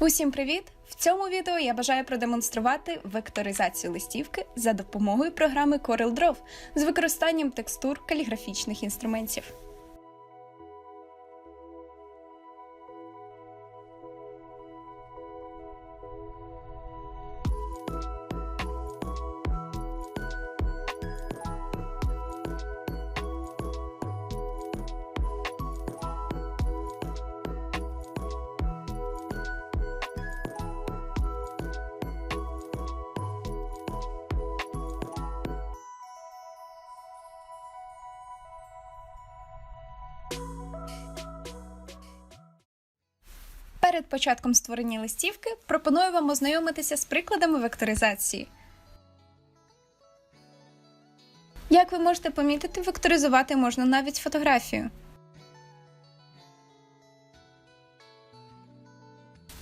Усім привіт! В цьому відео я бажаю продемонструвати векторизацію листівки за допомогою програми CorelDRAW з використанням текстур каліграфічних інструментів. Перед початком створення листівки пропоную вам ознайомитися з прикладами векторизації. Як ви можете помітити, векторизувати можна навіть фотографію.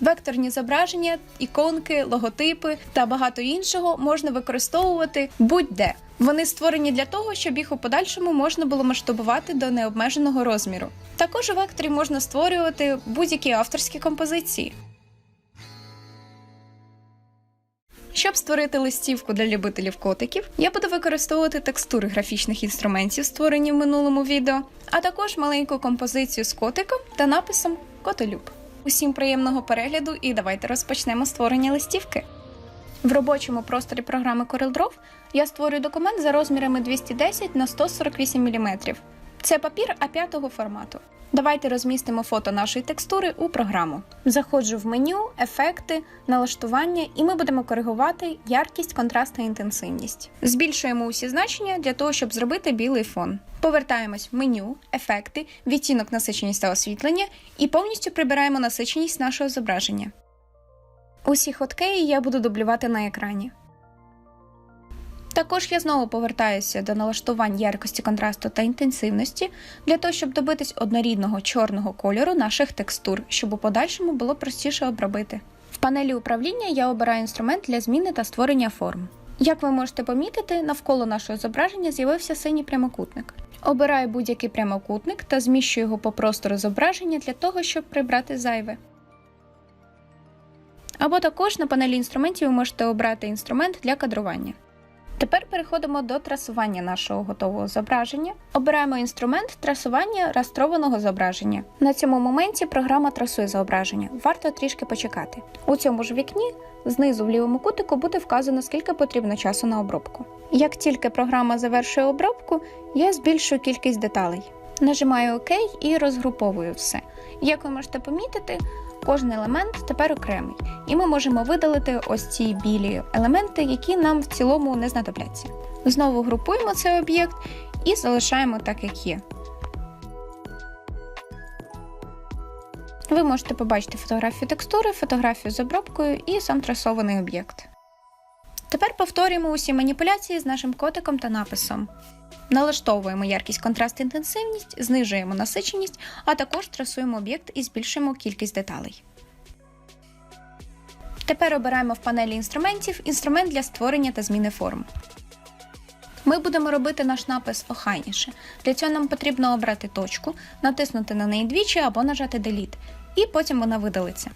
Векторні зображення, іконки, логотипи та багато іншого можна використовувати будь-де. Вони створені для того, щоб їх у подальшому можна було масштабувати до необмеженого розміру. Також у векторі можна створювати будь-які авторські композиції. Щоб створити листівку для любителів котиків, я буду використовувати текстури графічних інструментів, створені в минулому відео, а також маленьку композицію з котиком та написом Котолюб. Усім приємного перегляду і давайте розпочнемо створення листівки. В робочому просторі програми CorelDRAW я створюю документ за розмірами 210 на 148 мм. Це папір А5 формату. Давайте розмістимо фото нашої текстури у програму. Заходжу в меню, ефекти, налаштування, і ми будемо коригувати яркість, контраст та інтенсивність. Збільшуємо усі значення для того, щоб зробити білий фон. Повертаємось в меню, ефекти, відтінок насиченість та освітлення і повністю прибираємо насиченість нашого зображення. Усі хоткеї я буду дублювати на екрані. Також я знову повертаюся до налаштувань яркості контрасту та інтенсивності для того, щоб добитись однорідного чорного кольору наших текстур, щоб у подальшому було простіше обробити. В панелі управління я обираю інструмент для зміни та створення форм. Як ви можете помітити, навколо нашого зображення з'явився синій прямокутник. Обираю будь-який прямокутник та зміщую його по простору зображення для того, щоб прибрати зайве. Або також на панелі інструментів ви можете обрати інструмент для кадрування. Тепер переходимо до трасування нашого готового зображення. Обираємо інструмент трасування растрованого зображення. На цьому моменті програма трасує зображення. Варто трішки почекати. У цьому ж вікні знизу в лівому кутику буде вказано, скільки потрібно часу на обробку. Як тільки програма завершує обробку, я збільшую кількість деталей. Нажимаю ОК і розгруповую все. Як ви можете помітити, кожен елемент тепер окремий, і ми можемо видалити ось ці білі елементи, які нам в цілому не знадобляться. Знову групуємо цей об'єкт і залишаємо так, як є. Ви можете побачити фотографію текстури, фотографію з обробкою і сам трасований об'єкт. Тепер повторюємо усі маніпуляції з нашим котиком та написом. Налаштовуємо яркість, контраст, інтенсивність, знижуємо насиченість, а також трасуємо об'єкт і збільшуємо кількість деталей. Тепер обираємо в панелі інструментів інструмент для створення та зміни форм. Ми будемо робити наш напис охайніше. Для цього нам потрібно обрати точку, натиснути на неї двічі або нажати Delete, і потім вона видалиться.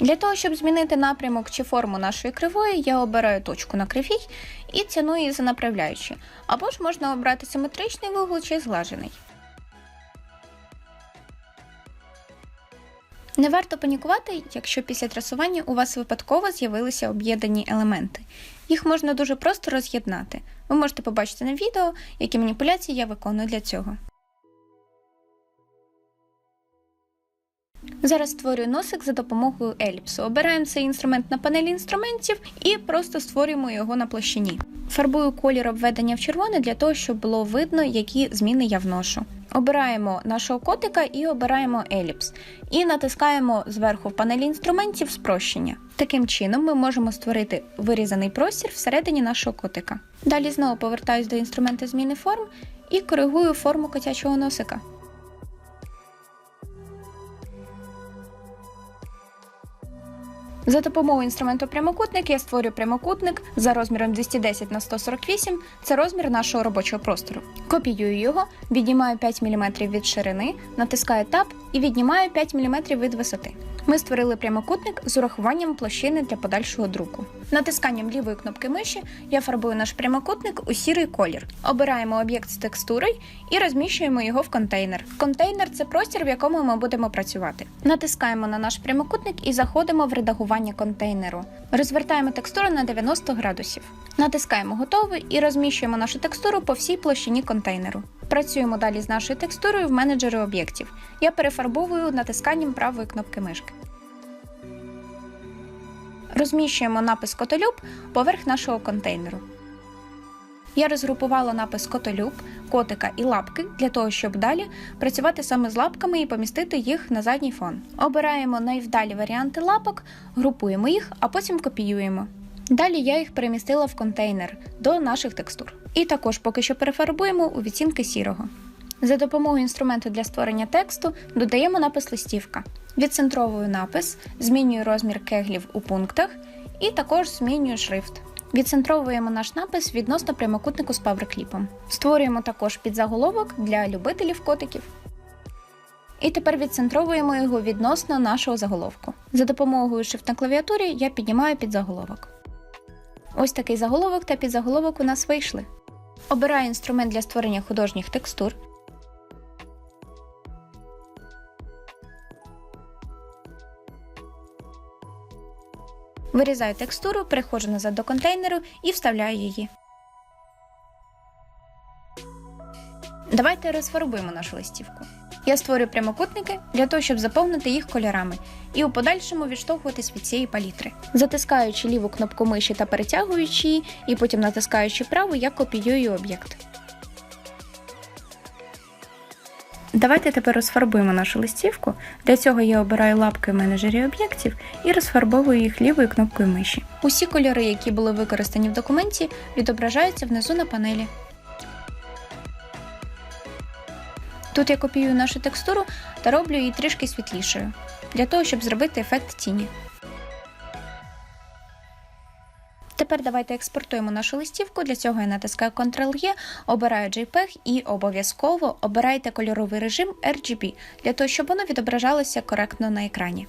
Для того, щоб змінити напрямок чи форму нашої кривої, я обираю точку на кривій і ціну її за направляючі, Або ж можна обрати симетричний вугол чи зглажений. Не варто панікувати, якщо після трасування у вас випадково з'явилися об'єднані елементи. Їх можна дуже просто роз'єднати. Ви можете побачити на відео, які маніпуляції я виконую для цього. Зараз створюю носик за допомогою еліпсу. Обираємо цей інструмент на панелі інструментів і просто створюємо його на площині. Фарбую колір обведення в червоне для того, щоб було видно, які зміни я вношу. Обираємо нашого котика і обираємо еліпс. І натискаємо зверху в панелі інструментів спрощення. Таким чином ми можемо створити вирізаний простір всередині нашого котика. Далі знову повертаюсь до інструменту зміни форм і коригую форму котячого носика. За допомогою інструменту прямокутник я створю прямокутник за розміром 210 на 148 це розмір нашого робочого простору. Копіюю його, віднімаю 5 мм від ширини, натискаю Tab і віднімаю 5 мм від висоти. Ми створили прямокутник з урахуванням площини для подальшого друку. Натисканням лівої кнопки миші я фарбую наш прямокутник у сірий колір. Обираємо об'єкт з текстурою і розміщуємо його в контейнер. Контейнер це простір, в якому ми будемо працювати. Натискаємо на наш прямокутник і заходимо в редагування контейнеру. Розвертаємо текстуру на 90 градусів. Натискаємо готовий і розміщуємо нашу текстуру по всій площині контейнеру. Працюємо далі з нашою текстурою в менеджері об'єктів. Я перефарбовую натисканням правої кнопки мишки. Розміщуємо напис Котолюб поверх нашого контейнеру. Я розгрупувала напис Котолюб, котика і лапки для того, щоб далі працювати саме з лапками і помістити їх на задній фон. Обираємо найвдалі варіанти лапок, групуємо їх, а потім копіюємо. Далі я їх перемістила в контейнер до наших текстур. І також поки що перефарбуємо у відцінки сірого. За допомогою інструменту для створення тексту додаємо напис листівка. Відцентровую напис, змінюю розмір кеглів у пунктах і також змінюю шрифт. Відцентровуємо наш напис відносно прямокутнику з паверкліпом. Створюємо також підзаголовок для любителів котиків. І тепер відцентровуємо його відносно нашого заголовку. За допомогою Shift на клавіатурі я піднімаю підзаголовок. Ось такий заголовок та підзаголовок у нас вийшли. Обираю інструмент для створення художніх текстур. Вирізаю текстуру, переходжу назад до контейнеру і вставляю її. Давайте розфарбуємо нашу листівку. Я створю прямокутники для того, щоб заповнити їх кольорами і у подальшому відштовхуватись від цієї палітри. Затискаючи ліву кнопку миші та перетягуючи її, і потім натискаючи праву, я копіюю об'єкт. Давайте тепер розфарбуємо нашу листівку. Для цього я обираю лапки в менеджері об'єктів і розфарбовую їх лівою кнопкою миші. Усі кольори, які були використані в документі, відображаються внизу на панелі. Тут я копіюю нашу текстуру та роблю її трішки світлішою, для того, щоб зробити ефект тіні. Тепер давайте експортуємо нашу листівку. Для цього я натискаю Ctrl-E, обираю JPEG і обов'язково обирайте кольоровий режим RGB, для того, щоб воно відображалося коректно на екрані.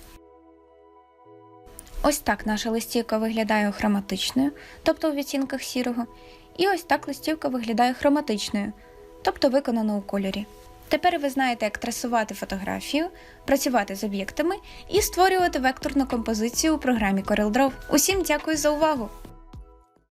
Ось так наша листівка виглядає хроматичною, тобто у відтінках сірого. І ось так листівка виглядає хроматичною, тобто виконана у кольорі. Тепер ви знаєте, як трасувати фотографію, працювати з об'єктами і створювати векторну композицію у програмі CorelDRAW. Усім дякую за увагу!